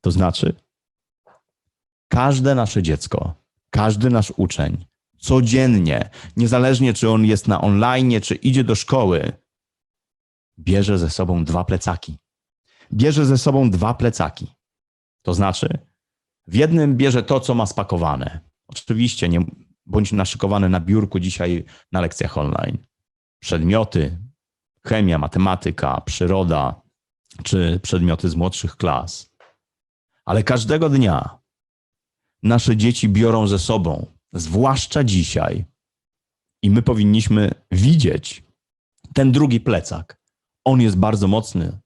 To znaczy, każde nasze dziecko, każdy nasz uczeń, codziennie, niezależnie czy on jest na online, czy idzie do szkoły, bierze ze sobą dwa plecaki. Bierze ze sobą dwa plecaki. To znaczy, w jednym bierze to, co ma spakowane. Oczywiście nie bądź naszykowane na biurku dzisiaj na lekcjach online. Przedmioty, chemia, matematyka, przyroda, czy przedmioty z młodszych klas. Ale każdego dnia nasze dzieci biorą ze sobą, zwłaszcza dzisiaj, i my powinniśmy widzieć ten drugi plecak. On jest bardzo mocny,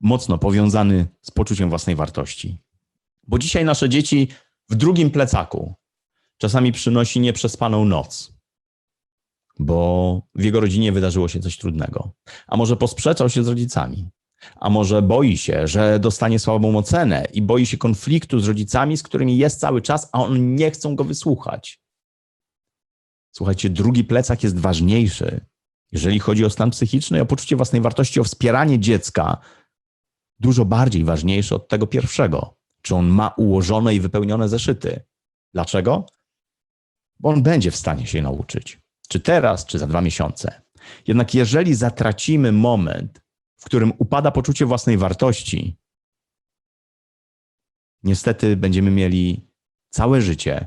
mocno powiązany z poczuciem własnej wartości. Bo dzisiaj nasze dzieci w drugim plecaku czasami przynosi nieprzespaną noc, bo w jego rodzinie wydarzyło się coś trudnego. A może posprzeczał się z rodzicami, a może boi się, że dostanie słabą ocenę i boi się konfliktu z rodzicami, z którymi jest cały czas, a on nie chcą go wysłuchać. Słuchajcie, drugi plecak jest ważniejszy, jeżeli chodzi o stan psychiczny, o poczucie własnej wartości, o wspieranie dziecka, dużo bardziej ważniejszy od tego pierwszego. Czy on ma ułożone i wypełnione zeszyty? Dlaczego? Bo on będzie w stanie się nauczyć. Czy teraz, czy za dwa miesiące. Jednak jeżeli zatracimy moment, w którym upada poczucie własnej wartości, niestety będziemy mieli całe życie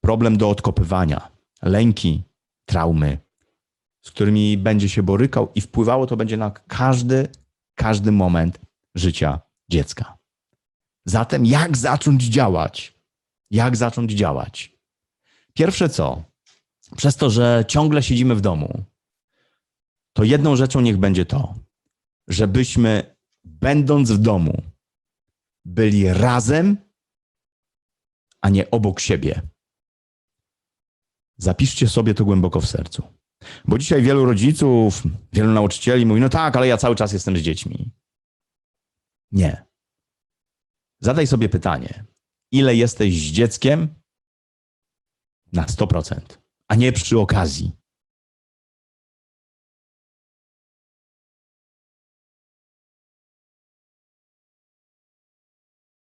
problem do odkopywania, lęki, traumy, z którymi będzie się borykał i wpływało to będzie na każdy, każdy moment życia dziecka. Zatem jak zacząć działać? Jak zacząć działać? Pierwsze co? Przez to, że ciągle siedzimy w domu, to jedną rzeczą niech będzie to, żebyśmy, będąc w domu, byli razem, a nie obok siebie. Zapiszcie sobie to głęboko w sercu. Bo dzisiaj wielu rodziców, wielu nauczycieli mówi: No tak, ale ja cały czas jestem z dziećmi. Nie. Zadaj sobie pytanie: ile jesteś z dzieckiem na 100%, a nie przy okazji?